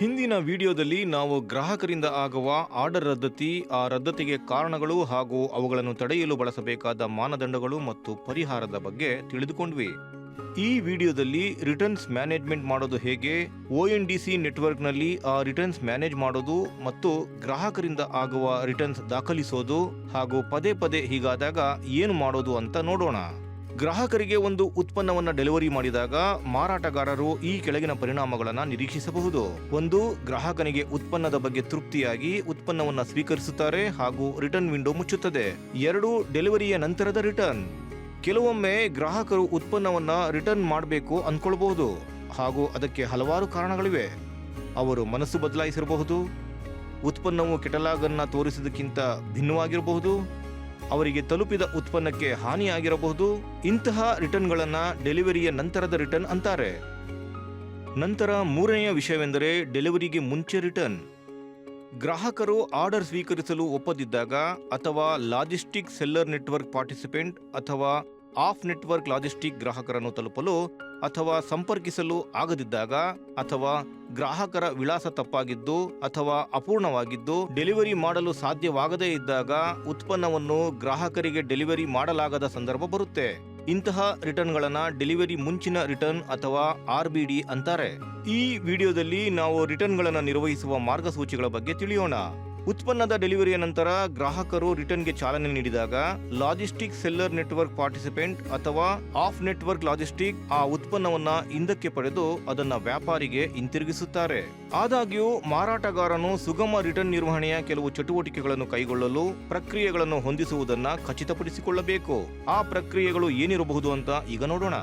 ಹಿಂದಿನ ವಿಡಿಯೋದಲ್ಲಿ ನಾವು ಗ್ರಾಹಕರಿಂದ ಆಗುವ ಆರ್ಡರ್ ರದ್ದತಿ, ಆ ರದ್ದತಿಗೆ ಕಾರಣಗಳು ಹಾಗೂ ಅವುಗಳನ್ನು ತಡೆಯಲು ಬಳಸಬೇಕಾದ ಮಾನದಂಡಗಳು ಮತ್ತು ಪರಿಹಾರದ ಬಗ್ಗೆ ತಿಳಿದುಕೊಂಡ್ವಿ. ಈ ವಿಡಿಯೋದಲ್ಲಿ ರಿಟರ್ನ್ಸ್ ಮ್ಯಾನೇಜ್ಮೆಂಟ್ ಮಾಡೋದು ಹೇಗೆ, ಒ ಎನ್ ಡಿ ಸಿ ನೆಟ್ವರ್ಕ್ನಲ್ಲಿ ಆ ರಿಟರ್ನ್ಸ್ ಮ್ಯಾನೇಜ್ ಮಾಡೋದು ಮತ್ತು ಗ್ರಾಹಕರಿಂದ ಆಗುವ ರಿಟರ್ನ್ಸ್ ದಾಖಲಿಸೋದು ಹಾಗೂ ಪದೇ ಪದೇ ಹೀಗಾದಾಗ ಏನು ಮಾಡೋದು ಅಂತ ನೋಡೋಣ. ಗ್ರಾಹಕರಿಗೆ ಒಂದು ಉತ್ಪನ್ನವನ್ನು ಡೆಲಿವರಿ ಮಾಡಿದಾಗ ಮಾರಾಟಗಾರರು ಈ ಕೆಳಗಿನ ಪರಿಣಾಮಗಳನ್ನು ನಿರೀಕ್ಷಿಸಬಹುದು. ಒಂದು, ಗ್ರಾಹಕನಿಗೆ ಉತ್ಪನ್ನದ ಬಗ್ಗೆ ತೃಪ್ತಿಯಾಗಿ ಉತ್ಪನ್ನವನ್ನು ಸ್ವೀಕರಿಸುತ್ತಾರೆ ಹಾಗೂ ರಿಟರ್ನ್ ವಿಂಡೋ ಮುಚ್ಚುತ್ತದೆ. ಎರಡು ಡೆಲಿವರಿಯ ನಂತರದ ರಿಟರ್ನ್ ಕೆಲವೊಮ್ಮೆ ಗ್ರಾಹಕರು ಉತ್ಪನ್ನವನ್ನು ರಿಟರ್ನ್ ಮಾಡಬೇಕು ಅಂದ್ಕೊಳ್ಬಹುದು ಹಾಗೂ ಅದಕ್ಕೆ ಹಲವಾರು ಕಾರಣಗಳಿವೆ. ಅವರು ಮನಸ್ಸು ಬದಲಾಯಿಸಿರಬಹುದು, ಉತ್ಪನ್ನವು ಕೆಟಲಾಗನ್ನು ತೋರಿಸಿದಕ್ಕಿಂತ ಭಿನ್ನವಾಗಿರಬಹುದು ಅವರಿಗೆ ತಲುಪಿದ ಉತ್ಪನ್ನಕ್ಕೆ ಹಾನಿಯಾಗಿರಬಹುದು. ಇಂತಹ ರಿಟರ್ನ್ಗಳನ್ನ ಡೆಲಿವರಿಯ ನಂತರದ ರಿಟರ್ನ್ ಅಂತಾರೆ. ನಂತರ ಮೂರನೆಯ ವಿಷಯವೆಂದರೆ ಡೆಲಿವರಿಗೆ ಮುಂಚೆ ರಿಟರ್ನ್. ಗ್ರಾಹಕರು ಆರ್ಡರ್ ಸ್ವೀಕರಿಸಲು ಒಪ್ಪದಿದ್ದಾಗ ಅಥವಾ ಲಾಜಿಸ್ಟಿಕ್ ಸೆಲ್ಲರ್ ನೆಟ್ವರ್ಕ್ ಪಾರ್ಟಿಸಿಪೆಂಟ್ ಅಥವಾ ಆಫ್ ನೆಟ್ವರ್ಕ್ ಲಾಜಿಸ್ಟಿಕ್ ಗ್ರಾಹಕರನ್ನು ತಲುಪಲು ಅಥವಾ ಸಂಪರ್ಕಿಸಲು ಆಗದಿದ್ದಾಗ ಅಥವಾ ಗ್ರಾಹಕರ ವಿಳಾಸ ತಪ್ಪಾಗಿದ್ದು ಅಥವಾ ಅಪೂರ್ಣವಾಗಿದ್ದು ಡೆಲಿವರಿ ಮಾಡಲು ಸಾಧ್ಯವಾಗದೇ ಇದ್ದಾಗ ಉತ್ಪನ್ನವನ್ನು ಗ್ರಾಹಕರಿಗೆ ಡೆಲಿವರಿ ಮಾಡಲಾಗದ ಸಂದರ್ಭ ಬರುತ್ತೆ. ಇಂತಹ ರಿಟರ್ನ್ಗಳನ್ನು ಡೆಲಿವರಿ ಮುಂಚಿನ ರಿಟರ್ನ್ ಅಥವಾ ಆರ್ ಬಿ ಡಿ ಅಂತಾರೆ. ಈ ವಿಡಿಯೋದಲ್ಲಿ ನಾವು ರಿಟರ್ನ್ಗಳನ್ನು ನಿರ್ವಹಿಸುವ ಮಾರ್ಗಸೂಚಿಗಳ ಬಗ್ಗೆ ತಿಳಿಯೋಣ. ಉತ್ಪನ್ನದ ಡೆಲಿವರಿಯ ನಂತರ ಗ್ರಾಹಕರು ರಿಟರ್ನ್ಗೆ ಚಾಲನೆ ನೀಡಿದಾಗ ಲಾಜಿಸ್ಟಿಕ್ ಸೆಲ್ಲರ್ ನೆಟ್ವರ್ಕ್ ಪಾರ್ಟಿಸಿಪೆಂಟ್ ಅಥವಾ ಆಫ್ ನೆಟ್ವರ್ಕ್ ಲಾಜಿಸ್ಟಿಕ್ ಆ ಉತ್ಪನ್ನವನ್ನ ಹಿಂದಕ್ಕೆ ಪಡೆದು ಅದನ್ನ ವ್ಯಾಪಾರಿಗೆ ಹಿಂತಿರುಗಿಸುತ್ತಾರೆ. ಆದಾಗ್ಯೂ, ಮಾರಾಟಗಾರನು ಸುಗಮ ರಿಟರ್ನ್ ನಿರ್ವಹಣೆಯ ಕೆಲವು ಚಟುವಟಿಕೆಗಳನ್ನು ಕೈಗೊಳ್ಳಲು ಪ್ರಕ್ರಿಯೆಗಳನ್ನು ಹೊಂದಿಸುವುದನ್ನ ಖಚಿತಪಡಿಸಿಕೊಳ್ಳಬೇಕು. ಆ ಪ್ರಕ್ರಿಯೆಗಳು ಏನಿರಬಹುದು ಅಂತ ಈಗ ನೋಡೋಣ.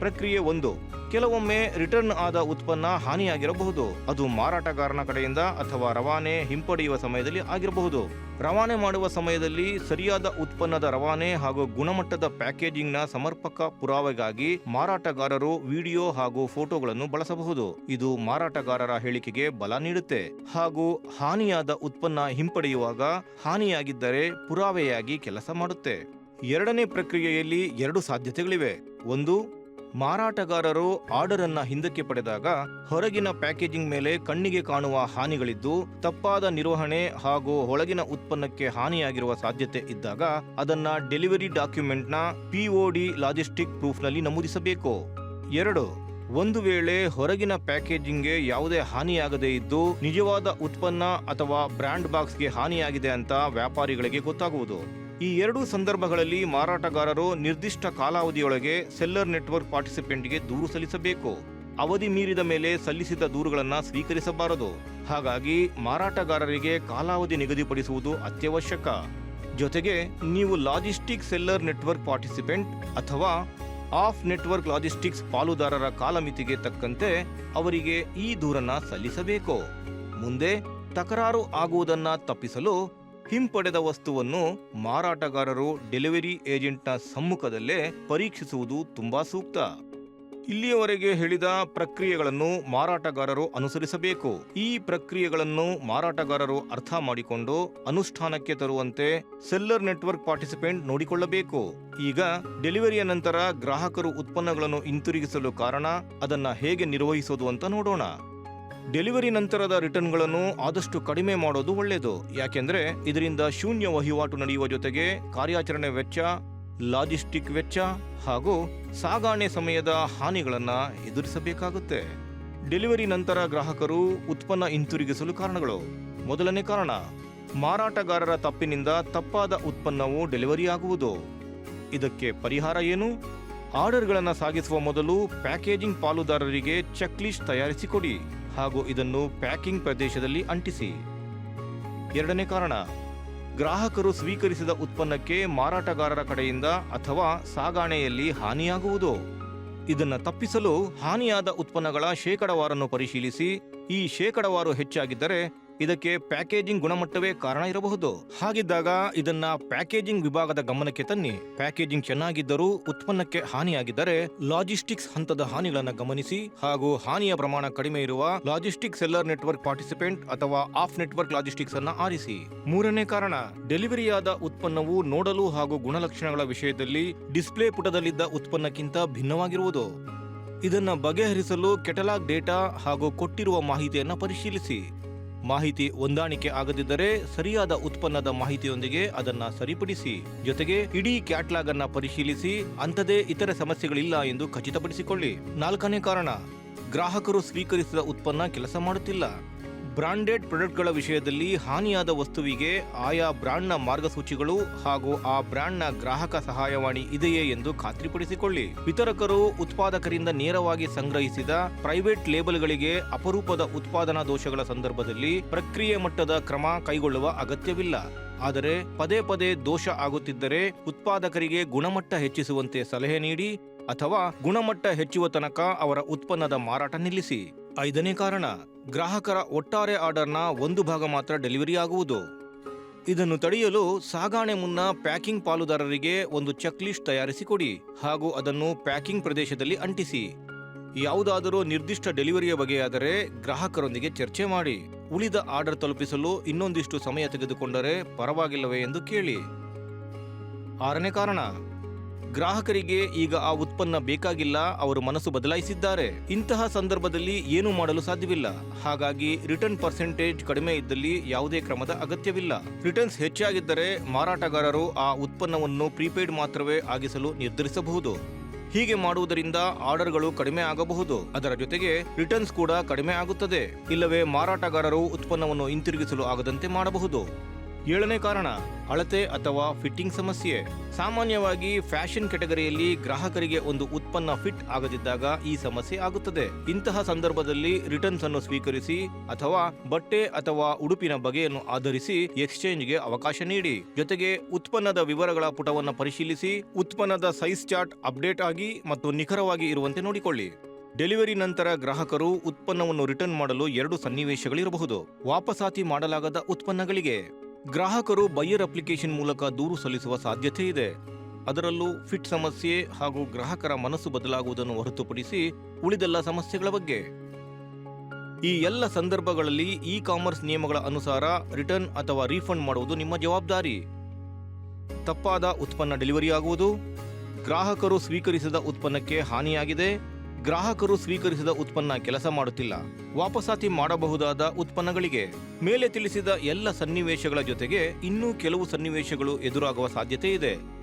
ಪ್ರಕ್ರಿಯೆ ಒಂದು. ಕೆಲವೊಮ್ಮೆ ರಿಟರ್ನ್ ಆದ ಉತ್ಪನ್ನ ಹಾನಿಯಾಗಿರಬಹುದು. ಅದು ಮಾರಾಟಗಾರನ ಕಡೆಯಿಂದ ಅಥವಾ ರವಾನೆ ಹಿಂಪಡೆಯುವ ಸಮಯದಲ್ಲಿ ಆಗಿರಬಹುದು. ರವಾನೆ ಮಾಡುವ ಸಮಯದಲ್ಲಿ ಸರಿಯಾದ ಉತ್ಪನ್ನದ ರವಾನೆ ಹಾಗೂ ಗುಣಮಟ್ಟದ ಪ್ಯಾಕೇಜಿಂಗ್ನ ಸಮರ್ಪಕ ಪುರಾವೆಗಾಗಿ ಮಾರಾಟಗಾರರು ವಿಡಿಯೋ ಹಾಗೂ ಫೋಟೋಗಳನ್ನು ಬಳಸಬಹುದು. ಇದು ಮಾರಾಟಗಾರರ ಹೇಳಿಕೆಗೆ ಬಲ ನೀಡುತ್ತೆ. ಹಾಗೂ ಹಾನಿಯಾದ ಉತ್ಪನ್ನ ಹಿಂಪಡೆಯುವಾಗ ಹಾನಿಯಾಗಿದ್ದರೆ ಪುರಾವೆಯಾಗಿ ಕೆಲಸ ಮಾಡುತ್ತೆ. ಎರಡನೇ ಪ್ರಕ್ರಿಯೆಯಲ್ಲಿ ಎರಡು ಸಾಧ್ಯತೆಗಳಿವೆ. ಒಂದು ಮಾರಾಟಗಾರರು ಆರ್ಡರ್ ಅನ್ನ ಹಿಂದಕ್ಕೆ ಪಡೆದಾಗ ಹೊರಗಿನ ಪ್ಯಾಕೇಜಿಂಗ್ ಮೇಲೆ ಕಣ್ಣಿಗೆ ಕಾಣುವ ಹಾನಿಗಳಿದ್ದು, ತಪ್ಪಾದ ನಿರ್ವಹಣೆ ಹಾಗೂ ಒಳಗಿನ ಉತ್ಪನ್ನಕ್ಕೆ ಹಾನಿಯಾಗಿರುವ ಸಾಧ್ಯತೆ ಇದ್ದಾಗ ಅದನ್ನ ಡೆಲಿವರಿ ಡಾಕ್ಯುಮೆಂಟ್ನ ಪಿಒಡಿ ಲಾಜಿಸ್ಟಿಕ್ ಪ್ರೂಫ್ನಲ್ಲಿ ನಮೂದಿಸಬೇಕು. ಎರಡು, ಒಂದು ವೇಳೆ ಹೊರಗಿನ ಪ್ಯಾಕೇಜಿಂಗ್ಗೆ ಯಾವುದೇ ಹಾನಿಯಾಗದೇ ಇದ್ದು ನಿಜವಾದ ಉತ್ಪನ್ನ ಅಥವಾ ಬ್ರ್ಯಾಂಡ್ ಬಾಕ್ಸ್ಗೆ ಹಾನಿಯಾಗಿದೆ ಅಂತ ವ್ಯಾಪಾರಿಗಳಿಗೆ ಗೊತ್ತಾಗುವುದು. ಈ ಎರಡೂ ಸಂದರ್ಭಗಳಲ್ಲಿ ಮಾರಾಟಗಾರರು ನಿರ್ದಿಷ್ಟ ಕಾಲಾವಧಿಯೊಳಗೆ ಸೆಲ್ಲರ್ ನೆಟ್ವರ್ಕ್ ಪಾರ್ಟಿಸಿಪೆಂಟ್ಗೆ ದೂರು ಸಲ್ಲಿಸಬೇಕು. ಅವಧಿ ಮೀರಿದ ಮೇಲೆ ಸಲ್ಲಿಸಿದ ದೂರುಗಳನ್ನು ಸ್ವೀಕರಿಸಬಾರದು. ಹಾಗಾಗಿ ಮಾರಾಟಗಾರರಿಗೆ ಕಾಲಾವಧಿ ನಿಗದಿಪಡಿಸುವುದು ಅತ್ಯವಶ್ಯಕ. ಜೊತೆಗೆ ನೀವು ಲಾಜಿಸ್ಟಿಕ್ ಸೆಲ್ಲರ್ ನೆಟ್ವರ್ಕ್ ಪಾರ್ಟಿಸಿಪೆಂಟ್ ಅಥವಾ ಆಫ್ ನೆಟ್ವರ್ಕ್ ಲಾಜಿಸ್ಟಿಕ್ಸ್ ಪಾಲುದಾರರ ಕಾಲಮಿತಿಗೆ ತಕ್ಕಂತೆ ಅವರಿಗೆ ಈ ದೂರನ್ನು ಸಲ್ಲಿಸಬೇಕು. ಮುಂದೆ ತಕರಾರು ಆಗುವುದನ್ನು ತಪ್ಪಿಸಲು ಹಿಂಪಡೆದ ವಸ್ತುವನ್ನು ಮಾರಾಟಗಾರರು ಡೆಲಿವರಿ ಏಜೆಂಟ್ನ ಸಮ್ಮುಖದಲ್ಲೇ ಪರೀಕ್ಷಿಸುವುದು ತುಂಬಾ ಸೂಕ್ತ. ಇಲ್ಲಿಯವರೆಗೆ ಹೇಳಿದ ಪ್ರಕ್ರಿಯೆಗಳನ್ನು ಮಾರಾಟಗಾರರು ಅನುಸರಿಸಬೇಕು. ಈ ಪ್ರಕ್ರಿಯೆಗಳನ್ನು ಮಾರಾಟಗಾರರು ಅರ್ಥ ಮಾಡಿಕೊಂಡು ಅನುಷ್ಠಾನಕ್ಕೆ ತರುವಂತೆ ಸೆಲ್ಲರ್ ನೆಟ್ವರ್ಕ್ ಪಾರ್ಟಿಸಿಪೆಂಟ್ ನೋಡಿಕೊಳ್ಳಬೇಕು. ಈಗ ಡೆಲಿವರಿಯ ನಂತರ ಗ್ರಾಹಕರು ಉತ್ಪನ್ನಗಳನ್ನು ಹಿಂತಿರುಗಿಸಲು ಕಾರಣ ಅದನ್ನ ಹೇಗೆ ನಿರ್ವಹಿಸೋದು ಅಂತ ನೋಡೋಣ. ಡೆಲಿವರಿ ನಂತರದ ರಿಟರ್ನ್ಗಳನ್ನು ಆದಷ್ಟು ಕಡಿಮೆ ಮಾಡೋದು ಒಳ್ಳೆಯದು ಯಾಕೆಂದರೆ ಇದರಿಂದ ಶೂನ್ಯ ವಹಿವಾಟು ನಡೆಯುವ ಜೊತೆಗೆ ಕಾರ್ಯಾಚರಣೆ ವೆಚ್ಚ, ಲಾಜಿಸ್ಟಿಕ್ ವೆಚ್ಚ ಹಾಗೂ ಸಾಗಾಣೆ ಸಮಯದ ಹಾನಿಗಳನ್ನು ಎದುರಿಸಬೇಕಾಗುತ್ತೆ. ಡೆಲಿವರಿ ನಂತರ ಗ್ರಾಹಕರು ಉತ್ಪನ್ನ ಹಿಂತಿರುಗಿಸಲು ಕಾರಣಗಳು. ಮೊದಲನೇ ಕಾರಣ, ಮಾರಾಟಗಾರರ ತಪ್ಪಿನಿಂದ ತಪ್ಪಾದ ಉತ್ಪನ್ನವು ಡೆಲಿವರಿ ಆಗುವುದು. ಇದಕ್ಕೆ ಪರಿಹಾರ ಏನು? ಆರ್ಡರ್ಗಳನ್ನು ಸಾಗಿಸುವ ಮೊದಲು ಪ್ಯಾಕೇಜಿಂಗ್ ಪಾಲುದಾರರಿಗೆ ಚೆಕ್ ಲಿಸ್ಟ್ ತಯಾರಿಸಿಕೊಡಿ. ಹಾಗೂ ಇದನ್ನು ಪ್ಯಾಕಿಂಗ್ ಪ್ರದೇಶದಲ್ಲಿ ಅಂಟಿಸಿ. ಎರಡನೇ ಕಾರಣ, ಗ್ರಾಹಕರು ಸ್ವೀಕರಿಸಿದ ಉತ್ಪನ್ನಕ್ಕೆ ಮಾರಾಟಗಾರರ ಕಡೆಯಿಂದ ಅಥವಾ ಸಾಗಾಣೆಯಲ್ಲಿ ಹಾನಿಯಾಗುವುದು. ಇದನ್ನು ತಪ್ಪಿಸಲು ಹಾನಿಯಾದ ಉತ್ಪನ್ನಗಳ ಶೇಕಡವಾರನ್ನು ಪರಿಶೀಲಿಸಿ, ಈ ಶೇಕಡವಾರು ಹೆಚ್ಚಾಗಿದ್ದರೆ ಇದಕ್ಕೆ ಪ್ಯಾಕೇಜಿಂಗ್ ಗುಣಮಟ್ಟವೇ ಕಾರಣ ಇರಬಹುದು. ಹಾಗಿದ್ದಾಗ ಇದನ್ನ ಪ್ಯಾಕೇಜಿಂಗ್ ವಿಭಾಗದ ಗಮನಕ್ಕೆ ತನ್ನಿ. ಪ್ಯಾಕೇಜಿಂಗ್ ಚೆನ್ನಾಗಿದ್ದರೂ ಉತ್ಪನ್ನಕ್ಕೆ ಹಾನಿಯಾಗಿದ್ದರೆ ಲಾಜಿಸ್ಟಿಕ್ಸ್ ಹಂತದ ಹಾನಿಗಳನ್ನು ಗಮನಿಸಿ ಹಾಗೂ ಹಾನಿಯ ಪ್ರಮಾಣ ಕಡಿಮೆ ಇರುವ ಲಾಜಿಸ್ಟಿಕ್ ಸೆಲ್ಲರ್ ನೆಟ್ವರ್ಕ್ ಪಾರ್ಟಿಸಿಪೆಂಟ್ ಅಥವಾ ಆಫ್ ನೆಟ್ವರ್ಕ್ ಲಾಜಿಸ್ಟಿಕ್ಸ್ ಅನ್ನ ಆರಿಸಿ. ಮೂರನೇ ಕಾರಣ, ಡೆಲಿವರಿಯಾದ ಉತ್ಪನ್ನವು ನೋಡಲು ಹಾಗೂ ಗುಣಲಕ್ಷಣಗಳ ವಿಷಯದಲ್ಲಿ ಡಿಸ್ಪ್ಲೇ ಪುಟದಲ್ಲಿದ್ದ ಉತ್ಪನ್ನಕ್ಕಿಂತ ಭಿನ್ನವಾಗಿರುವುದು. ಇದನ್ನು ಬಗೆಹರಿಸಲು ಕೆಟಲಾಗ್ ಡೇಟಾ ಹಾಗೂ ಕೊಟ್ಟಿರುವ ಮಾಹಿತಿಯನ್ನು ಪರಿಶೀಲಿಸಿ. ಮಾಹಿತಿ ಹೊಂದಾಣಿಕೆ ಆಗದಿದ್ದರೆ ಸರಿಯಾದ ಉತ್ಪನ್ನದ ಮಾಹಿತಿಯೊಂದಿಗೆ ಅದನ್ನು ಸರಿಪಡಿಸಿ, ಜೊತೆಗೆ ಇಡೀ ಕ್ಯಾಟ್ಲಾಗ್ ಅನ್ನ ಪರಿಶೀಲಿಸಿ, ಅಂಥದೇ ಇತರೆ ಸಮಸ್ಯೆಗಳಿಲ್ಲ ಎಂದು ಖಚಿತಪಡಿಸಿಕೊಳ್ಳಿ. ನಾಲ್ಕನೇ ಕಾರಣ, ಗ್ರಾಹಕರು ಸ್ವೀಕರಿಸಿದ ಉತ್ಪನ್ನ ಕೆಲಸ ಮಾಡುತ್ತಿಲ್ಲ. ಬ್ರಾಂಡೆಡ್ ಪ್ರಾಡಕ್ಟ್ಗಳ ವಿಷಯದಲ್ಲಿ ಹಾನಿಯಾದ ವಸ್ತುವಿಗೆ ಆಯಾ ಬ್ರಾಂಡ್ನ ಮಾರ್ಗಸೂಚಿಗಳು ಹಾಗೂ ಆ ಬ್ರಾಂಡ್ನ ಗ್ರಾಹಕ ಸಹಾಯವಾಣಿ ಇದೆಯೇ ಎಂದು ಖಾತ್ರಿಪಡಿಸಿಕೊಳ್ಳಿ. ವಿತರಕರು ಉತ್ಪಾದಕರಿಂದ ನೇರವಾಗಿ ಸಂಗ್ರಹಿಸಿದ ಪ್ರೈವೇಟ್ ಲೇಬಲ್ಗಳಿಗೆ ಅಪರೂಪದ ಉತ್ಪಾದನಾ ದೋಷಗಳ ಸಂದರ್ಭದಲ್ಲಿ ಪ್ರಕ್ರಿಯೆ ಮಟ್ಟದ ಕ್ರಮ ಕೈಗೊಳ್ಳುವ ಅಗತ್ಯವಿಲ್ಲ. ಆದರೆ ಪದೇ ಪದೇ ದೋಷ ಆಗುತ್ತಿದ್ದರೆ ಉತ್ಪಾದಕರಿಗೆ ಗುಣಮಟ್ಟ ಹೆಚ್ಚಿಸುವಂತೆ ಸಲಹೆ ನೀಡಿ ಅಥವಾ ಗುಣಮಟ್ಟ ಹೆಚ್ಚುವ ತನಕ ಅವರ ಉತ್ಪನ್ನದ ಮಾರಾಟ ನಿಲ್ಲಿಸಿ. ಐದನೇ ಕಾರಣ, ಗ್ರಾಹಕರ ಒಟ್ಟಾರೆ ಆರ್ಡರ್ನ ಒಂದು ಭಾಗ ಮಾತ್ರ ಡೆಲಿವರಿ ಆಗುವುದು. ಇದನ್ನು ತಡೆಯಲು ಸಾಗಾಣೆ ಮುನ್ನ ಪ್ಯಾಕಿಂಗ್ ಪಾಲುದಾರರಿಗೆ ಒಂದು ಚೆಕ್ ಲಿಸ್ಟ್ ತಯಾರಿಸಿ ಕೊಡಿ ಹಾಗೂ ಅದನ್ನು ಪ್ಯಾಕಿಂಗ್ ಪ್ರದೇಶದಲ್ಲಿ ಅಂಟಿಸಿ. ಯಾವುದಾದರೂ ನಿರ್ದಿಷ್ಟ ಡೆಲಿವರಿಯ ಬಗೆಯಾದರೆ ಗ್ರಾಹಕರೊಂದಿಗೆ ಚರ್ಚೆ ಮಾಡಿ, ಉಳಿದ ಆರ್ಡರ್ ತಲುಪಿಸಲು ಇನ್ನೊಂದಿಷ್ಟು ಸಮಯ ತೆಗೆದುಕೊಂಡರೆ ಪರವಾಗಿಲ್ಲವೇ ಎಂದು ಕೇಳಿ. ಆರನೇ ಕಾರಣ ಗ್ರಾಹಕರಿಗೆ ಈಗ ಆ ಉತ್ಪನ್ನ ಬೇಕಾಗಿಲ್ಲ, ಅವರು ಮನಸ್ಸು ಬದಲಾಯಿಸಿದ್ದಾರೆ. ಇಂತಹ ಸಂದರ್ಭದಲ್ಲಿ ಏನು ಮಾಡಲು ಸಾಧ್ಯವಿಲ್ಲ. ಹಾಗಾಗಿ ರಿಟರ್ನ್ ಪರ್ಸೆಂಟೇಜ್ ಕಡಿಮೆ ಇದ್ದಲ್ಲಿ ಯಾವುದೇ ಕ್ರಮದ ಅಗತ್ಯವಿಲ್ಲ. ರಿಟರ್ನ್ಸ್ ಹೆಚ್ಚಾಗಿದ್ದರೆ ಮಾರಾಟಗಾರರು ಆ ಉತ್ಪನ್ನವನ್ನು ಪ್ರೀಪೇಯ್ಡ್ ಮಾತ್ರವೇ ಆಗಿಸಲು ನಿರ್ಧರಿಸಬಹುದು. ಹೀಗೆ ಮಾಡುವುದರಿಂದ ಆರ್ಡರ್ಗಳು ಕಡಿಮೆ ಆಗಬಹುದು. ಅದರ ಜೊತೆಗೆ ರಿಟರ್ನ್ಸ್ ಕೂಡ ಕಡಿಮೆ ಆಗುತ್ತದೆ. ಇಲ್ಲವೇ ಮಾರಾಟಗಾರರು ಉತ್ಪನ್ನವನ್ನು ಹಿಂತಿರುಗಿಸಲು ಆಗದಂತೆ ಮಾಡಬಹುದು. ಏಳನೇ ಕಾರಣ, ಅಳತೆ ಅಥವಾ ಫಿಟ್ಟಿಂಗ್ ಸಮಸ್ಯೆ. ಸಾಮಾನ್ಯವಾಗಿ ಫ್ಯಾಷನ್ ಕೆಟಗರಿಯಲ್ಲಿ ಗ್ರಾಹಕರಿಗೆ ಒಂದು ಉತ್ಪನ್ನ ಫಿಟ್ ಆಗದಿದ್ದಾಗ ಈ ಸಮಸ್ಯೆ ಆಗುತ್ತದೆ. ಇಂತಹ ಸಂದರ್ಭದಲ್ಲಿ ರಿಟರ್ನ್ಸ್ ಅನ್ನು ಸ್ವೀಕರಿಸಿ ಅಥವಾ ಬಟ್ಟೆ ಅಥವಾ ಉಡುಪಿನ ಬಗೆಯನ್ನು ಆಧರಿಸಿ ಎಕ್ಸ್ಚೇಂಜ್ಗೆ ಅವಕಾಶ ನೀಡಿ. ಜೊತೆಗೆ ಉತ್ಪನ್ನದ ವಿವರಗಳ ಪುಟವನ್ನು ಪರಿಶೀಲಿಸಿ, ಉತ್ಪನ್ನದ ಸೈಜ್ ಚಾರ್ಟ್ ಅಪ್ಡೇಟ್ ಆಗಿ ಮತ್ತು ನಿಖರವಾಗಿ ಇರುವಂತೆ ನೋಡಿಕೊಳ್ಳಿ. ಡೆಲಿವರಿ ನಂತರ ಗ್ರಾಹಕರು ಉತ್ಪನ್ನವನ್ನು ರಿಟರ್ನ್ ಮಾಡಲು ಎರಡು ಸನ್ನಿವೇಶಗಳಿರಬಹುದು. ವಾಪಸಾತಿ ಮಾಡಲಾಗದ ಉತ್ಪನ್ನಗಳಿಗೆ. ಗ್ರಾಹಕರು ಬೈಯರ್ ಅಪ್ಲಿಕೇಶನ್ ಮೂಲಕ ದೂರು ಸಲ್ಲಿಸುವ ಸಾಧ್ಯತೆ ಇದೆ. ಅದರಲ್ಲೂ ಫಿಟ್ ಸಮಸ್ಯೆ ಹಾಗೂ ಗ್ರಾಹಕರ ಮನಸ್ಸು ಬದಲಾಗುವುದನ್ನು ಹೊರತುಪಡಿಸಿ ಉಳಿದೆಲ್ಲ ಸಮಸ್ಯೆಗಳ ಬಗ್ಗೆ. ಈ ಎಲ್ಲ ಸಂದರ್ಭಗಳಲ್ಲಿ ಇ ಕಾಮರ್ಸ್ ನಿಯಮಗಳ ಅನುಸಾರ ರಿಟರ್ನ್ ಅಥವಾ ರೀಫಂಡ್ ಮಾಡುವುದು ನಿಮ್ಮ ಜವಾಬ್ದಾರಿ. ತಪ್ಪಾದ ಉತ್ಪನ್ನ ಡೆಲಿವರಿ ಆಗುವುದು. ಗ್ರಾಹಕರು ಸ್ವೀಕರಿಸಿದ ಉತ್ಪನ್ನಕ್ಕೆ ಹಾನಿಯಾಗಿದೆ. ಗ್ರಾಹಕರು ಸ್ವೀಕರಿಸಿದ ಉತ್ಪನ್ನ ಕೆಲಸ ಮಾಡುತ್ತಿಲ್ಲ. ವಾಪಸಾತಿ ಮಾಡಬಹುದಾದ ಉತ್ಪನ್ನಗಳಿಗೆ. ಮೇಲೆ ತಿಳಿಸಿದ ಎಲ್ಲ ಸನ್ನಿವೇಶಗಳ ಜೊತೆಗೆ ಇನ್ನೂ ಕೆಲವು ಸನ್ನಿವೇಶಗಳು ಎದುರಾಗುವ ಸಾಧ್ಯತೆ ಇದೆ.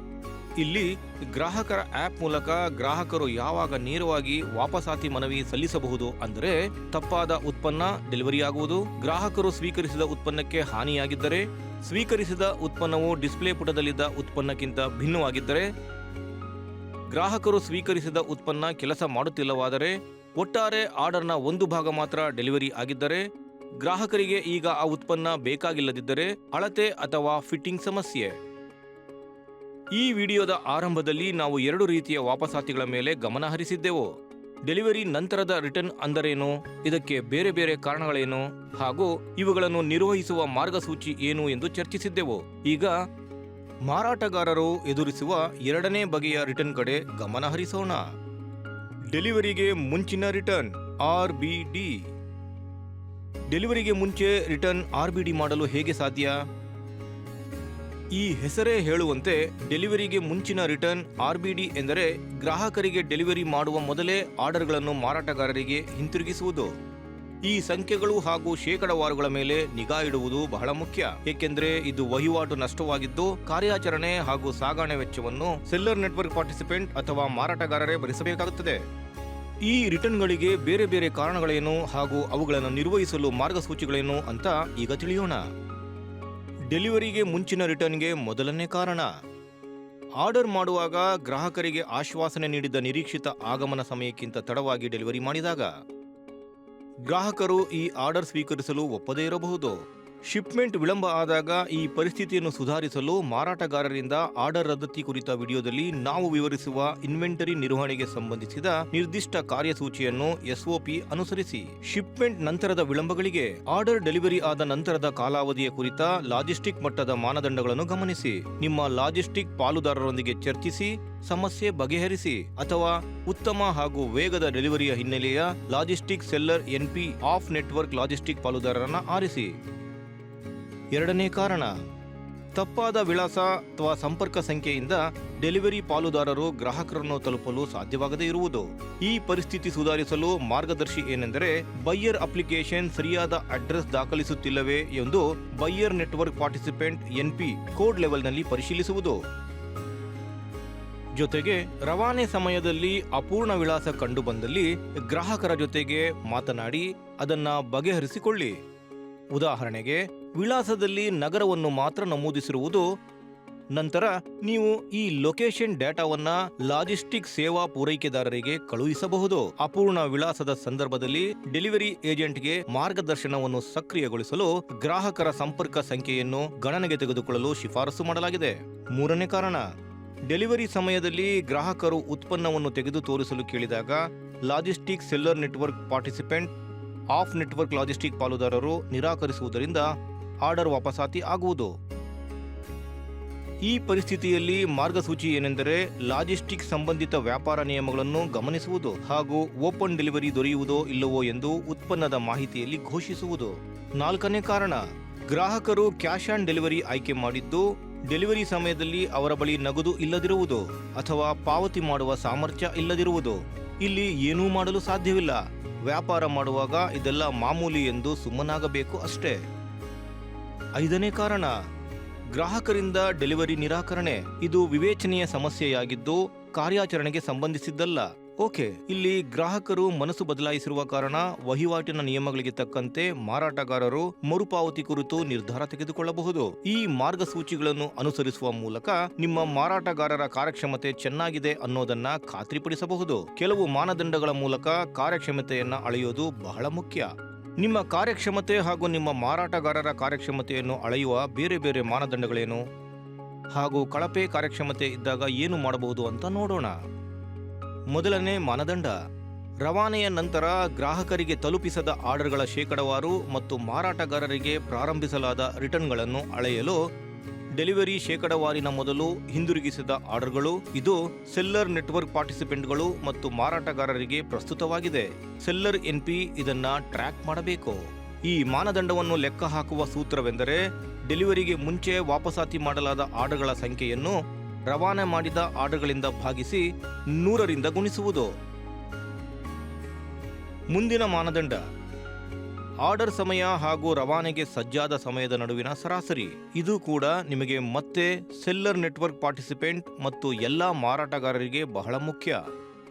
ಇಲ್ಲಿ ಗ್ರಾಹಕರ ಆ್ಯಪ್ ಮೂಲಕ ಗ್ರಾಹಕರು ಯಾವಾಗ ನೇರವಾಗಿ ವಾಪಸಾತಿ ಮನವಿ ಸಲ್ಲಿಸಬಹುದು ಅಂದರೆ ತಪ್ಪಾದ ಉತ್ಪನ್ನ ಡೆಲಿವರಿ ಆಗುವುದು ಗ್ರಾಹಕರು ಸ್ವೀಕರಿಸಿದ ಉತ್ಪನ್ನಕ್ಕೆ ಹಾನಿಯಾಗಿದ್ದರೆ, ಸ್ವೀಕರಿಸಿದ ಉತ್ಪನ್ನವು ಡಿಸ್ಪ್ಲೇ ಪುಟದಲ್ಲಿದ್ದ ಉತ್ಪನ್ನಕ್ಕಿಂತ ಭಿನ್ನವಾಗಿದ್ದರೆ ಗ್ರಾಹಕರು ಸ್ವೀಕರಿಸಿದ ಉತ್ಪನ್ನ ಕೆಲಸ ಮಾಡುತ್ತಿಲ್ಲವಾದರೆ ಒಟ್ಟಾರೆ ಆರ್ಡರ್ನ ಒಂದು ಭಾಗ ಮಾತ್ರ ಡೆಲಿವರಿ ಆಗಿದ್ದರೆ ಗ್ರಾಹಕರಿಗೆ ಈಗ ಆ ಉತ್ಪನ್ನ ಬೇಕಾಗಿಲ್ಲದಿದ್ದರೆ ಅಳತೆ ಅಥವಾ ಫಿಟ್ಟಿಂಗ್ ಸಮಸ್ಯೆ. ಈ ವಿಡಿಯೋದ ಆರಂಭದಲ್ಲಿ ನಾವು ಎರಡು ರೀತಿಯ ವಾಪಸಾತಿಗಳ ಮೇಲೆ ಗಮನ ಹರಿಸಿದ್ದೆವು. ಡೆಲಿವರಿ ನಂತರದ ರಿಟರ್ನ್ ಅಂದರೇನು? ಇದಕ್ಕೆ ಬೇರೆ ಬೇರೆ ಕಾರಣಗಳೇನು? ಹಾಗೂ ಇವುಗಳನ್ನು ನಿರ್ವಹಿಸುವ ಮಾರ್ಗಸೂಚಿ ಏನು ಎಂದು ಚರ್ಚಿಸಿದ್ದೆವು. ಈಗ ಮಾರಾಟಗಾರರು ಎದುರಿಸುವ ಎರಡನೇ ಬಗೆಯ ರಿಟರ್ನ್ ಕಡೆ ಗಮನ ಹರಿಸೋಣ. ಡೆಲಿವರಿಗೆ ಮುಂಚಿನ ರಿಟರ್ನ್ ಆರ್ ಬಿ ಡಿ. ಡೆಲಿವರಿಗೆ ಮುಂಚೆ ರಿಟರ್ನ್ ಆರ್ ಬಿ ಡಿ ಮಾಡಲು ಹೇಗೆ ಸಾಧ್ಯ? ಈ ಹೆಸರೇ ಹೇಳುವಂತೆ ಡೆಲಿವರಿಗೆ ಮುಂಚಿನ ರಿಟರ್ನ್ ಆರ್ ಬಿ ಡಿ ಎಂದರೆ ಗ್ರಾಹಕರಿಗೆ ಡೆಲಿವರಿ ಮಾಡುವ ಮೊದಲೇ ಆರ್ಡರ್ಗಳನ್ನು ಮಾರಾಟಗಾರರಿಗೆ ಹಿಂತಿರುಗಿಸುವುದು. ಈ ಸಂಖ್ಯೆಗಳು ಹಾಗೂ ಶೇಕಡವಾರುಗಳ ಮೇಲೆ ನಿಗಾ ಇಡುವುದು ಬಹಳ ಮುಖ್ಯ. ಏಕೆಂದರೆ ಇದು ವಹಿವಾಟು ನಷ್ಟವಾಗಿದ್ದು, ಕಾರ್ಯಾಚರಣೆ ಹಾಗೂ ಸಾಗಣೆ ವೆಚ್ಚವನ್ನು ಸೆಲ್ಲರ್ ನೆಟ್ವರ್ಕ್ ಪಾರ್ಟಿಸಿಪೆಂಟ್ ಅಥವಾ ಮಾರಾಟಗಾರರೇ ಭರಿಸಬೇಕಾಗುತ್ತದೆ. ಈ ರಿಟರ್ನ್ಗಳಿಗೆ ಬೇರೆ ಬೇರೆ ಕಾರಣಗಳೇನು ಹಾಗೂ ಅವುಗಳನ್ನು ನಿರ್ವಹಿಸಲು ಮಾರ್ಗಸೂಚಿಗಳೇನು ಅಂತ ಈಗ ತಿಳಿಯೋಣ. ಡೆಲಿವರಿಗೆ ಮುಂಚಿನ ರಿಟರ್ನ್ಗೆ ಮೊದಲನೇ ಕಾರಣ. ಆರ್ಡರ್ ಮಾಡುವಾಗ ಗ್ರಾಹಕರಿಗೆ ಆಶ್ವಾಸನೆ ನೀಡಿದ ನಿರೀಕ್ಷಿತ ಆಗಮನ ಸಮಯಕ್ಕಿಂತ ತಡವಾಗಿ ಡೆಲಿವರಿ ಮಾಡಿದಾಗ. ಗ್ರಾಹಕರು ಈ ಆರ್ಡರ್ ಸ್ವೀಕರಿಸಲು ಒಪ್ಪದೇ ಇರಬಹುದು. ಶಿಪ್ಮೆಂಟ್ ವಿಳಂಬ ಆದಾಗ ಈ ಪರಿಸ್ಥಿತಿಯನ್ನು ಸುಧಾರಿಸಲು ಮಾರಾಟಗಾರರಿಂದ ಆರ್ಡರ್ ರದ್ದತಿ ಕುರಿತ ವಿಡಿಯೋದಲ್ಲಿ ನಾವು ವಿವರಿಸುವ ಇನ್ವೆಂಟರಿ ನಿರ್ವಹಣೆಗೆ ಸಂಬಂಧಿಸಿದ ನಿರ್ದಿಷ್ಟ ಕಾರ್ಯಸೂಚಿಯನ್ನು ಎಸ್ಒಪಿ ಅನುಸರಿಸಿ ಶಿಪ್ಮೆಂಟ್ ನಂತರದ ವಿಳಂಬಗಳಿಗೆ ಆರ್ಡರ್ ಡೆಲಿವರಿ ಆದ ನಂತರದ ಕಾಲಾವಧಿಯ ಕುರಿತ ಲಾಜಿಸ್ಟಿಕ್ ಮಟ್ಟದ ಮಾನದಂಡಗಳನ್ನು ಗಮನಿಸಿ, ನಿಮ್ಮ ಲಾಜಿಸ್ಟಿಕ್ ಪಾಲುದಾರರೊಂದಿಗೆ ಚರ್ಚಿಸಿ, ಸಮಸ್ಯೆ ಬಗೆಹರಿಸಿ ಅಥವಾ ಉತ್ತಮ ಹಾಗೂ ವೇಗದ ಡೆಲಿವರಿಯ ಹಿನ್ನೆಲೆಯ logistic seller NP off network logistic ಪಾಲುದಾರರನ್ನ ಆರಿಸಿ. ಎರಡನೇ ಕಾರಣ, ತಪ್ಪಾದ ವಿಳಾಸ ಅಥವಾ ಸಂಪರ್ಕ ಸಂಖ್ಯೆಯಿಂದ ಡೆಲಿವರಿ ಪಾಲುದಾರರು ಗ್ರಾಹಕರನ್ನು ತಲುಪಲು ಸಾಧ್ಯವಾಗದೇ ಇರುವುದು. ಈ ಪರಿಸ್ಥಿತಿ ಸುಧಾರಿಸಲು ಮಾರ್ಗದರ್ಶಿ ಏನೆಂದರೆ, ಬೈಯರ್ ಅಪ್ಲಿಕೇಶನ್ ಸರಿಯಾದ ಅಡ್ರೆಸ್ ದಾಖಲಿಸುತ್ತಿಲ್ಲವೇ ಎಂದು buyer network participant NP code ಲೆವೆಲ್ನಲ್ಲಿ ಪರಿಶೀಲಿಸುವುದು. ಜೊತೆಗೆ, ರವಾನೆ ಸಮಯದಲ್ಲಿ ಅಪೂರ್ಣ ವಿಳಾಸ ಕಂಡುಬಂದಲ್ಲಿ ಗ್ರಾಹಕರ ಜೊತೆಗೆ ಮಾತನಾಡಿ ಅದನ್ನ ಬಗೆಹರಿಸಿಕೊಳ್ಳಿ. ಉದಾಹರಣೆಗೆ ವಿಳಾಸದಲ್ಲಿ ನಗರವನ್ನು ಮಾತ್ರ ನಮೂದಿಸಿರುವುದು. ನಂತರ ನೀವು ಈ ಲೊಕೇಶನ್ ಡೇಟಾವನ್ನ ಲಾಜಿಸ್ಟಿಕ್ ಸೇವಾ ಪೂರೈಕೆದಾರರಿಗೆ ಕಳುಹಿಸಬಹುದು. ಅಪೂರ್ಣ ವಿಳಾಸದ ಸಂದರ್ಭದಲ್ಲಿ ಡೆಲಿವರಿ ಏಜೆಂಟ್ಗೆ ಮಾರ್ಗದರ್ಶನವನ್ನು ಸಕ್ರಿಯಗೊಳಿಸಲು ಗ್ರಾಹಕರ ಸಂಪರ್ಕ ಸಂಖ್ಯೆಯನ್ನು ಗಣನೆಗೆ ತೆಗೆದುಕೊಳ್ಳಲು ಶಿಫಾರಸು ಮಾಡಲಾಗಿದೆ. ಮೂರನೇ ಕಾರಣ, ಡೆಲಿವರಿ ಸಮಯದಲ್ಲಿ ಗ್ರಾಹಕರು ಉತ್ಪನ್ನವನ್ನು ತೆಗೆದು ತೋರಿಸಲು ಕೇಳಿದಾಗ logistic seller network participant, off network logistic ಪಾಲುದಾರರು ನಿರಾಕರಿಸುವುದರಿಂದ ಆರ್ಡರ್ ವಾಪಸಾತಿ ಆಗುವುದು. ಈ ಪರಿಸ್ಥಿತಿಯಲ್ಲಿ ಮಾರ್ಗಸೂಚಿ ಏನೆಂದರೆ ಲಾಜಿಸ್ಟಿಕ್ ಸಂಬಂಧಿತ ವ್ಯಾಪಾರ ನಿಯಮಗಳನ್ನು ಗಮನಿಸುವುದು ಹಾಗೂ ಓಪನ್ ಡೆಲಿವರಿ ದೊರೆಯುವುದೋ ಇಲ್ಲವೋ ಎಂದು ಉತ್ಪನ್ನದ ಮಾಹಿತಿಯಲ್ಲಿ ಘೋಷಿಸುವುದು. ನಾಲ್ಕನೇ ಕಾರಣ, ಗ್ರಾಹಕರು ಕ್ಯಾಶ್ ಆನ್ ಡೆಲಿವರಿ ಆಯ್ಕೆ ಮಾಡಿದ್ದು, ಡೆಲಿವರಿ ಸಮಯದಲ್ಲಿ ಅವರ ಬಳಿ ನಗದು ಇಲ್ಲದಿರುವುದು ಅಥವಾ ಪಾವತಿ ಮಾಡುವ ಸಾಮರ್ಥ್ಯ ಇಲ್ಲದಿರುವುದು. ಇಲ್ಲಿ ಏನೂ ಮಾಡಲು ಸಾಧ್ಯವಿಲ್ಲ. ವ್ಯಾಪಾರ ಮಾಡುವಾಗ ಇದೆಲ್ಲ ಮಾಮೂಲಿ ಎಂದು ಸುಮ್ಮನಾಗಬೇಕು ಅಷ್ಟೇ. ಐದನೇ ಕಾರಣ, ಗ್ರಾಹಕರಿಂದ ಡೆಲಿವರಿ ನಿರಾಕರಣೆ. ಇದು ವಿವೇಚನೆಯ ಸಮಸ್ಯೆಯಾಗಿದ್ದು, ಕಾರ್ಯಾಚರಣೆಗೆ ಸಂಬಂಧಿಸಿದ್ದಲ್ಲ. ಓಕೆ, ಇಲ್ಲಿ ಗ್ರಾಹಕರು ಮನಸ್ಸು ಬದಲಾಯಿಸಿರುವ ಕಾರಣ ವಹಿವಾಟಿನ ನಿಯಮಗಳಿಗೆ ತಕ್ಕಂತೆ ಮಾರಾಟಗಾರರು ಮರುಪಾವತಿ ಕುರಿತು ನಿರ್ಧಾರ ತೆಗೆದುಕೊಳ್ಳಬಹುದು. ಈ ಮಾರ್ಗಸೂಚಿಗಳನ್ನು ಅನುಸರಿಸುವ ಮೂಲಕ ನಿಮ್ಮ ಮಾರಾಟಗಾರರ ಕಾರ್ಯಕ್ಷಮತೆ ಚೆನ್ನಾಗಿದೆ ಅನ್ನೋದನ್ನ ಖಾತ್ರಿಪಡಿಸಬಹುದು. ಕೆಲವು ಮಾನದಂಡಗಳ ಮೂಲಕ ಕಾರ್ಯಕ್ಷಮತೆಯನ್ನ ಅಳೆಯೋದು ಬಹಳ ಮುಖ್ಯ. ನಿಮ್ಮ ಕಾರ್ಯಕ್ಷಮತೆ ಹಾಗೂ ನಿಮ್ಮ ಮಾರಾಟಗಾರರ ಕಾರ್ಯಕ್ಷಮತೆಯನ್ನು ಅಳೆಯುವ ಬೇರೆ ಬೇರೆ ಮಾನದಂಡಗಳೇನು? ಹಾಗೂ ಕಳಪೆ ಕಾರ್ಯಕ್ಷಮತೆ ಇದ್ದಾಗ ಏನು ಮಾಡಬಹುದು ಅಂತ ನೋಡೋಣ. ಮೊದಲನೇ ಮಾನದಂಡ, ರವಾನೆಯ ನಂತರ ಗ್ರಾಹಕರಿಗೆ ತಲುಪಿಸದ ಆರ್ಡರ್ಗಳ ಶೇಕಡವಾರು ಮತ್ತು ಮಾರಾಟಗಾರರಿಗೆ ಪ್ರಾರಂಭಿಸಲಾದ ರಿಟರ್ನ್ಗಳನ್ನು ಅಳೆಯಲು ಡೆಲಿವರಿ ಶೇಕಡವಾರಿನ ಮೊದಲು ಹಿಂದಿರುಗಿಸಿದ ಆರ್ಡರ್ಗಳು ಇದು ಸೆಲ್ಲರ್ ನೆಟ್ವರ್ಕ್ ಪಾರ್ಟಿಸಿಪೆಂಟ್ಗಳು ಮತ್ತು ಮಾರಾಟಗಾರರಿಗೆ ಪ್ರಸ್ತುತವಾಗಿದೆ. ಸೆಲ್ಲರ್ ಎನ್ಪಿ ಇದನ್ನ ಟ್ರ್ಯಾಕ್ ಮಾಡಬೇಕು. ಈ ಮಾನದಂಡವನ್ನು ಲೆಕ್ಕ ಹಾಕುವ ಸೂತ್ರವೆಂದರೆ ಡೆಲಿವರಿಗೆ ಮುಂಚೆ ವಾಪಸಾತಿ ಮಾಡಲಾದ ಆರ್ಡರ್ಗಳ ಸಂಖ್ಯೆಯನ್ನು ರವಾನೆ ಮಾಡಿದ ಆರ್ಡರ್ಗಳಿಂದ ಭಾಗಿಸಿ ನೂರರಿಂದ ಗುಣಿಸುವುದು. ಮುಂದಿನ ಮಾನದಂಡ ಆರ್ಡರ್ ಸಮಯ ಹಾಗೂ ರವಾನೆಗೆ ಸಜ್ಜಾದ ಸಮಯದ ನಡುವಿನ ಸರಾಸರಿ. ಇದು ಕೂಡ ನಿಮಗೆ ಮತ್ತೆ ಸೆಲ್ಲರ್ ನೆಟ್ವರ್ಕ್ ಪಾರ್ಟಿಸಿಪೆಂಟ್ ಮತ್ತು ಎಲ್ಲ ಮಾರಾಟಗಾರರಿಗೆ ಬಹಳ ಮುಖ್ಯ.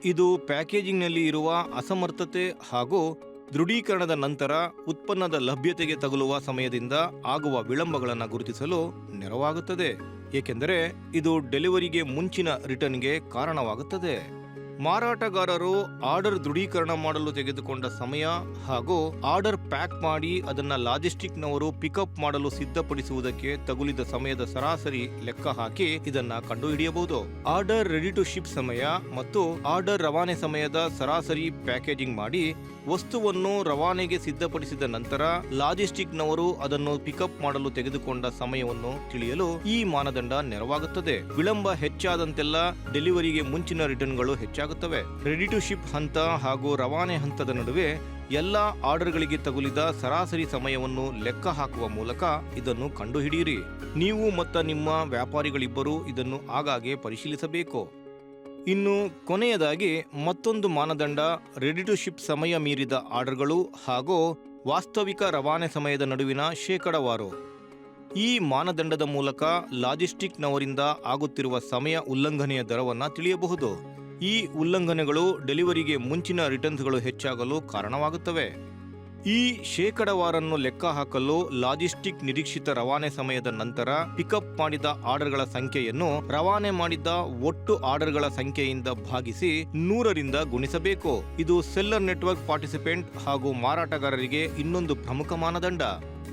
ಇದು ಪ್ಯಾಕೇಜಿಂಗ್ನಲ್ಲಿ ಇರುವ ಅಸಮರ್ಥತೆ ಹಾಗೂ ದೃಢೀಕರಣದ ನಂತರ ಉತ್ಪನ್ನದ ಲಭ್ಯತೆಗೆ ತಗುಲುವ ಸಮಯದಿಂದ ಆಗುವ ವಿಳಂಬಗಳನ್ನು ಗುರುತಿಸಲು ನೆರವಾಗುತ್ತದೆ. ಏಕೆಂದರೆ ಇದು ಡೆಲಿವರಿಗೆ ಮುಂಚಿನ ರಿಟರ್ನ್ಗೆ ಕಾರಣವಾಗುತ್ತದೆ. ಮಾರಾಟಗಾರರು ಆರ್ಡರ್ ದೃಢೀಕರಣ ಮಾಡಲು ತೆಗೆದುಕೊಂಡ ಸಮಯ ಹಾಗೂ ಆರ್ಡರ್ ಪ್ಯಾಕ್ ಮಾಡಿ ಅದನ್ನ ಲಾಜಿಸ್ಟಿಕ್ನವರು ಪಿಕಪ್ ಮಾಡಲು ಸಿದ್ಧಪಡಿಸುವುದಕ್ಕೆ ತಗುಲಿದ ಸಮಯದ ಸರಾಸರಿ ಲೆಕ್ಕ ಹಾಕಿ ಇದನ್ನ ಕಂಡುಹಿಡಿಯಬಹುದು. ಆರ್ಡರ್ ರೆಡಿ ಟು ಶಿಪ್ ಸಮಯ ಮತ್ತು ಆರ್ಡರ್ ರವಾನೆ ಸಮಯದ ಸರಾಸರಿ ಪ್ಯಾಕೇಜಿಂಗ್ ಮಾಡಿ ವಸ್ತುವನ್ನು ರವಾನೆಗೆ ಸಿದ್ಧಪಡಿಸಿದ ನಂತರ ಲಾಜಿಸ್ಟಿಕ್ನವರು ಅದನ್ನು ಪಿಕಪ್ ಮಾಡಲು ತೆಗೆದುಕೊಂಡ ಸಮಯವನ್ನು ತಿಳಿಯಲು ಈ ಮಾನದಂಡ ನೆರವಾಗುತ್ತದೆ. ವಿಳಂಬ ಹೆಚ್ಚಾದಂತೆಲ್ಲ ಡೆಲಿವರಿಗೆ ಮುಂಚಿನ ರಿಟರ್ನ್ಗಳು ಹೆಚ್ಚಾಗುತ್ತವೆ ರೆಡಿ ಟು ಶಿಪ್ ಹಂತ ಹಾಗೂ ರವಾನೆ ಹಂತದ ನಡುವೆ ಎಲ್ಲ ಆರ್ಡರ್ಗಳಿಗೆ ತಗುಲಿದ ಸರಾಸರಿ ಸಮಯವನ್ನು ಲೆಕ್ಕ ಹಾಕುವ ಮೂಲಕ ಇದನ್ನು ಕಂಡುಹಿಡಿಯಿರಿ. ನೀವು ಮತ್ತು ನಿಮ್ಮ ವ್ಯಾಪಾರಿಗಳಿಬ್ಬರು ಇದನ್ನು ಆಗಾಗ್ಗೆ ಪರಿಶೀಲಿಸಬೇಕು. ಇನ್ನು ಕೊನೆಯದಾಗಿ ಮತ್ತೊಂದು ಮಾನದಂಡ ರೆಡಿ ಟು ಶಿಪ್ ಸಮಯ ಮೀರಿದ ಆರ್ಡರ್ಗಳು ಹಾಗೂ ವಾಸ್ತವಿಕ ರವಾನೆ ಸಮಯದ ನಡುವಿನ ಶೇಕಡವಾರು. ಈ ಮಾನದಂಡದ ಮೂಲಕ ಲಾಜಿಸ್ಟಿಕ್ನವರಿಂದ ಆಗುತ್ತಿರುವ ಸಮಯ ಉಲ್ಲಂಘನೆಯ ದರವನ್ನು ತಿಳಿಯಬಹುದು. ಈ ಉಲ್ಲಂಘನೆಗಳು ಡೆಲಿವರಿಗೆ ಮುಂಚಿನ ರಿಟರ್ನ್ಸ್ಗಳು ಹೆಚ್ಚಾಗಲು ಕಾರಣವಾಗುತ್ತವೆ. ಈ ಶೇಕಡವಾರನ್ನು ಲೆಕ್ಕ ಹಾಕಲು ಲಾಜಿಸ್ಟಿಕ್ ನಿರೀಕ್ಷಿತ ರವಾನೆ ಸಮಯದ ನಂತರ ಪಿಕಪ್ ಮಾಡಿದ ಆರ್ಡರ್ಗಳ ಸಂಖ್ಯೆಯನ್ನು ರವಾನೆ ಮಾಡಿದ ಒಟ್ಟು ಆರ್ಡರ್ಗಳ ಸಂಖ್ಯೆಯಿಂದ ಭಾಗಿಸಿ ನೂರರಿಂದ ಗುಣಿಸಬೇಕು. ಇದು ಸೆಲ್ಲರ್ ನೆಟ್ವರ್ಕ್ ಪಾರ್ಟಿಸಿಪೆಂಟ್ ಹಾಗೂ ಮಾರಾಟಗಾರರಿಗೆ ಇನ್ನೊಂದು ಪ್ರಮುಖ ಮಾನದಂಡ.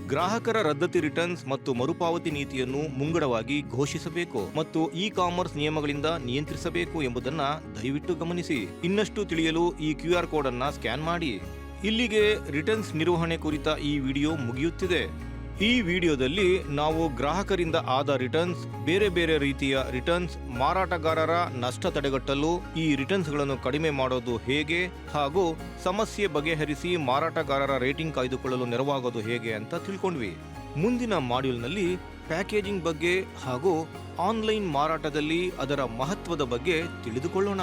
ಗ್ರಾಹಕರ ರದ್ದತಿ ರಿಟರ್ನ್ಸ್ ಮತ್ತು ಮರುಪಾವತಿ ನೀತಿಯನ್ನು ಮುಂಗಡವಾಗಿ ಘೋಷಿಸಬೇಕು ಮತ್ತು ಇ ಕಾಮರ್ಸ್ ನಿಯಮಗಳಿಂದ ನಿಯಂತ್ರಿಸಬೇಕು ಎಂಬುದನ್ನ ದಯವಿಟ್ಟು ಗಮನಿಸಿ. ಇನ್ನಷ್ಟು ತಿಳಿಯಲು ಈ ಕ್ಯೂ ಆರ್ ಕೋಡ್ ಅನ್ನ ಸ್ಕ್ಯಾನ್ ಮಾಡಿ. ಇಲ್ಲಿಗೆ ರಿಟರ್ನ್ಸ್ ನಿರ್ವಹಣೆ ಕುರಿತ ಈ ವಿಡಿಯೋ ಮುಗಿಯುತ್ತಿದೆ. ಈ ವಿಡಿಯೋದಲ್ಲಿ ನಾವು ಗ್ರಾಹಕರಿಂದ ಆದ ರಿಟರ್ನ್ಸ್ ಬೇರೆ ಬೇರೆ ರೀತಿಯ ರಿಟರ್ನ್ಸ್ ಮಾರಾಟಗಾರರ ನಷ್ಟ ತಡೆಗಟ್ಟಲು ಈ ರಿಟರ್ನ್ಸ್ಗಳನ್ನು ಕಡಿಮೆ ಮಾಡೋದು ಹೇಗೆ ಹಾಗೂ ಸಮಸ್ಯೆ ಬಗೆಹರಿಸಿ ಮಾರಾಟಗಾರರ ರೇಟಿಂಗ್ ಕಾಯ್ದುಕೊಳ್ಳಲು ನೆರವಾಗೋದು ಹೇಗೆ ಅಂತ ತಿಳ್ಕೊಂಡ್ವಿ. ಮುಂದಿನ ಮಾಡ್ಯೂಲ್ನಲ್ಲಿ ಪ್ಯಾಕೇಜಿಂಗ್ ಬಗ್ಗೆ ಹಾಗೂ ಆನ್ಲೈನ್ ಮಾರಾಟದಲ್ಲಿ ಅದರ ಮಹತ್ವದ ಬಗ್ಗೆ ತಿಳಿದುಕೊಳ್ಳೋಣ.